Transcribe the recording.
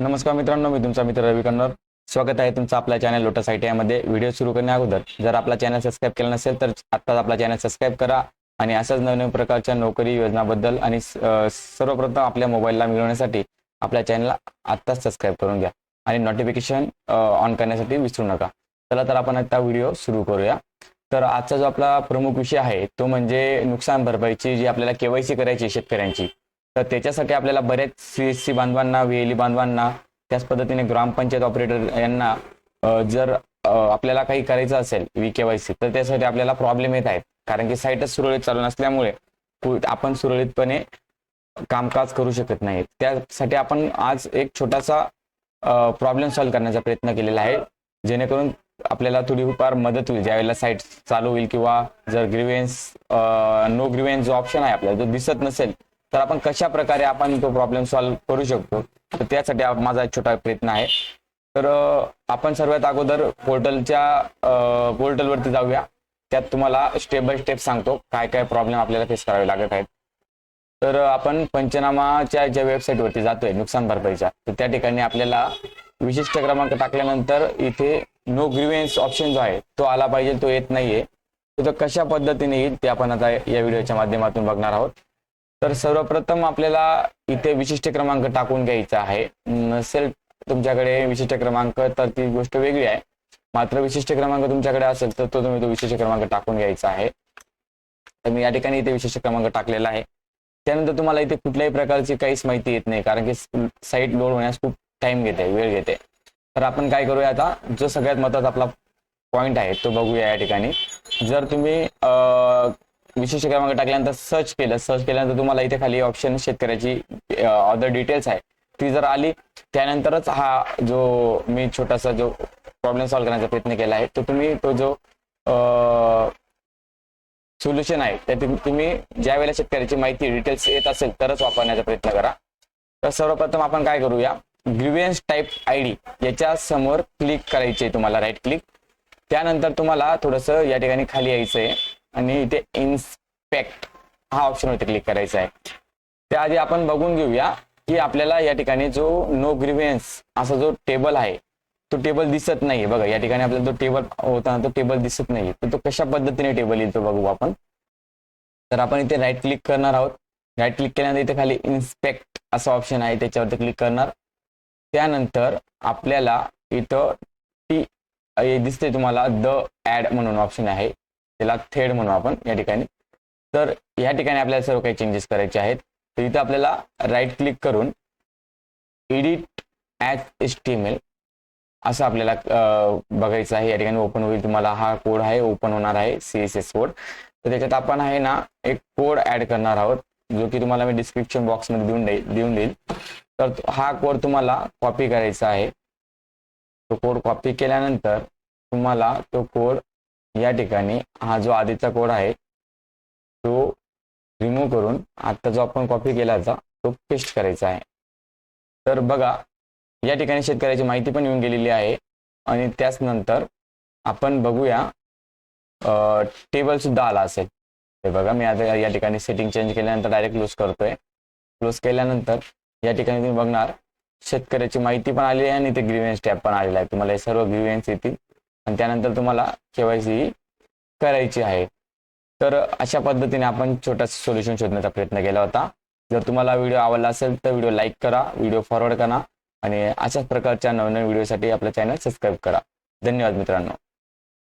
नमस्कार मित्रांनो मी तुमचा मित्र रवी कन्नर. स्वागत आहे तुमचं आपल्या चॅनल लोटस आय टी आयमध्ये व्हिडिओ सुरू करण्या अगोदर जर आपला चॅनल सबस्क्राईब केला नसेल तर आत्ताच आपला चॅनल सबस्क्राईब करा आणि अशाच नवीन प्रकारच्या नोकरी योजनाबद्दल आणि सर्वप्रथम आपल्या मोबाईलला मिळवण्यासाठी आपल्या चॅनलला आत्ताच सबस्क्राईब करून घ्या आणि नोटिफिकेशन ऑन करण्यासाठी विसरू नका. चला तर आपण आता व्हिडिओ सुरू करूया. तर आजचा जो आपला प्रमुख विषय आहे तो म्हणजे नुकसान भरपाईची जी आपल्याला केवायसी करायची आहे शेतकऱ्यांची तर त्याच्यासाठी आपल्याला बऱ्याच सी एस सी बांधवांना व्हीएलई बांधवांना त्याच पद्धतीने ग्रामपंचायत ऑपरेटर यांना जर आपल्याला काही करायचं असेल वी केवायसी तर त्यासाठी आपल्याला प्रॉब्लेम येत आहेत. कारण की साईटच सुरळीत चालू नसल्यामुळे आपण सुरळीतपणे कामकाज करू शकत नाही त्यासाठी आपण आज एक छोटासा प्रॉब्लेम सॉल्व्ह करण्याचा प्रयत्न केलेला आहे. जेणेकरून आपल्याला थोडीफार मदत होईल. ज्यावेळेला साईट चालू होईल किंवा जर ग्रिव्हेन्स नो ग्रिव्हेन्स जो ऑप्शन आहे आपल्याला जो दिसत नसेल तर आपण कशा प्रकारे आपण तो प्रॉब्लेम सॉल्व्ह करू शकतो? तर त्यासाठी माझा एक छोटा प्रयत्न आहे. तर आपण सर्वात अगोदर पोर्टलच्या पोर्टलवरती जाऊया. त्यात तुम्हाला स्टेप बाय स्टेप सांगतो काय काय प्रॉब्लेम आपल्याला फेस करावे लागत आहेत. तर आपण पंचनामाच्या ज्या वेबसाईटवरती जातोय नुकसान भरपाईच्या तर त्या ठिकाणी आपल्याला विशिष्ट क्रमांक टाकल्यानंतर इथे नो ग्रिव्हेन्स ऑप्शन जो आहे तो आला पाहिजे तो येत नाहीये. तर तो कशा पद्धतीने येईल ते आपण आता या व्हिडिओच्या माध्यमातून बघणार आहोत. तर सर्वप्रथम आपल्याला इथे विशिष्ट क्रमांक टाकून घ्यायचा आहे. नसेल तुमच्याकडे विशिष्ट क्रमांक तर ती गोष्ट वेगळी आहे. मात्र विशिष्ट क्रमांक तुमच्याकडे असेल तर तो तुम्ही तो विशिष्ट क्रमांक टाकून घ्यायचा आहे. तर मी या ठिकाणी इथे विशिष्ट क्रमांक टाकलेला आहे. त्यानंतर तुम्हाला इथे कुठल्याही प्रकारची काहीच माहिती येत नाही कारण की साईट लोड होण्यास खूप टाइम घेते वेळ घेते. तर आपण काय करूया आता जो सगळ्यात महत्त्वाचा आपला पॉइंट आहे तो बघूया या ठिकाणी. जर तुम्ही विशिष्ट क्रमांक टाकल्यानंतर सर्च केलं. सर्च केल्यानंतर तुम्हाला इथे खाली ऑप्शन शेतकऱ्याची अदर डिटेल्स आहे. ती जर आली त्यानंतरच हा जो मी छोटासा जो प्रॉब्लेम सॉल्व्ह करण्याचा प्रयत्न केला आहे तो तुम्ही तो जो सोल्युशन आहे त्या तुम्ही ज्या वेळेला शेतकऱ्याची माहिती डिटेल्स येत असेल तरच वापरण्याचा प्रयत्न करा. तर सर्वप्रथम आपण काय करूया? ग्रिव्हियन्स टाईप आय डी याच्या समोर क्लिक करायचे तुम्हाला राईट क्लिक त्यानंतर तुम्हाला थोडस या ठिकाणी खाली यायचं आहे आणि इथे इन्स्पेक्ट हा ऑप्शन होते क्लिक करायचा आहे. त्याआधी आपण बघून घेऊया की आपल्याला या ठिकाणी जो नो ग्रीव्हियन्स असा जो टेबल आहे तो टेबल दिसत नाही बघा या ठिकाणी आपल्याला तो टेबल होता तो टेबल दिसत नाही तर तो कशा पद्धतीने टेबल येईल तो बघू आपण. तर आपण इथे राईट क्लिक करणार आहोत. राईट क्लिक केल्यानंतर इथे खाली इन्स्पेक्ट असं ऑप्शन आहे त्याच्यावरती क्लिक करणार. त्यानंतर आपल्याला इथं टी दिसते तुम्हाला द ऍड म्हणून ऑप्शन आहे. त्याला थेड म्हणू आपण या ठिकाणी. तर या ठिकाणी आपल्याला सर्व काही चेंजेस करायचे आहेत. तर इथं आपल्याला राईट क्लिक करून edit as H T M L असं आपल्याला बघायचं आहे. या ठिकाणी ओपन होईल तुम्हाला. हा कोड आहे ओपन होणार आहे सी एस एस कोड तर त्याच्यात आपण आहे ना एक कोड ऍड करणार आहोत जो की तुम्हाला मी डिस्क्रिप्शन बॉक्समध्ये देऊन देईल देऊन देईल. तर हा कोड तुम्हाला कॉपी करायचा आहे. तो कोड कॉपी केल्यानंतर तुम्हाला तो कोड या ठिकाणी हा जो आधीचा कोड आहे तो रिमूव्ह करून आता जो आपण कॉपी केल्याचा तो पेस्ट करायचा आहे. तर बघा या ठिकाणी शेतकऱ्याची माहिती पण येऊन गेलेली आहे आणि त्याच नंतर आपण बघूया टेबल सुद्धा आला असेल. हे बघा मी आता या ठिकाणी सेटिंग चेंज केल्यानंतर डायरेक्ट क्लोज करतोय. क्लोज केल्यानंतर या ठिकाणी तुम्ही बघणार शेतकऱ्याची माहिती पण आली आहे आणि ते ग्रीवेन्स टॅब पण आलेला आहे. तुम्हाला हे सर्व ग्रीवेन्स येतील. आणि त्यानंतर तुम्हाला केवायसी करायची आहे. तर अशा पद्धतीने आपण छोटासा सोल्युशन शोधण्याचा प्रयत्न केला होता. जर तुम्हाला व्हिडिओ आवडला असेल तर व्हिडिओ लाईक करा व्हिडिओ फॉरवर्ड करा आणि अशाच प्रकारच्या नवनवीन व्हिडिओसाठी आपलं चॅनल सबस्क्राईब करा. धन्यवाद मित्रांनो.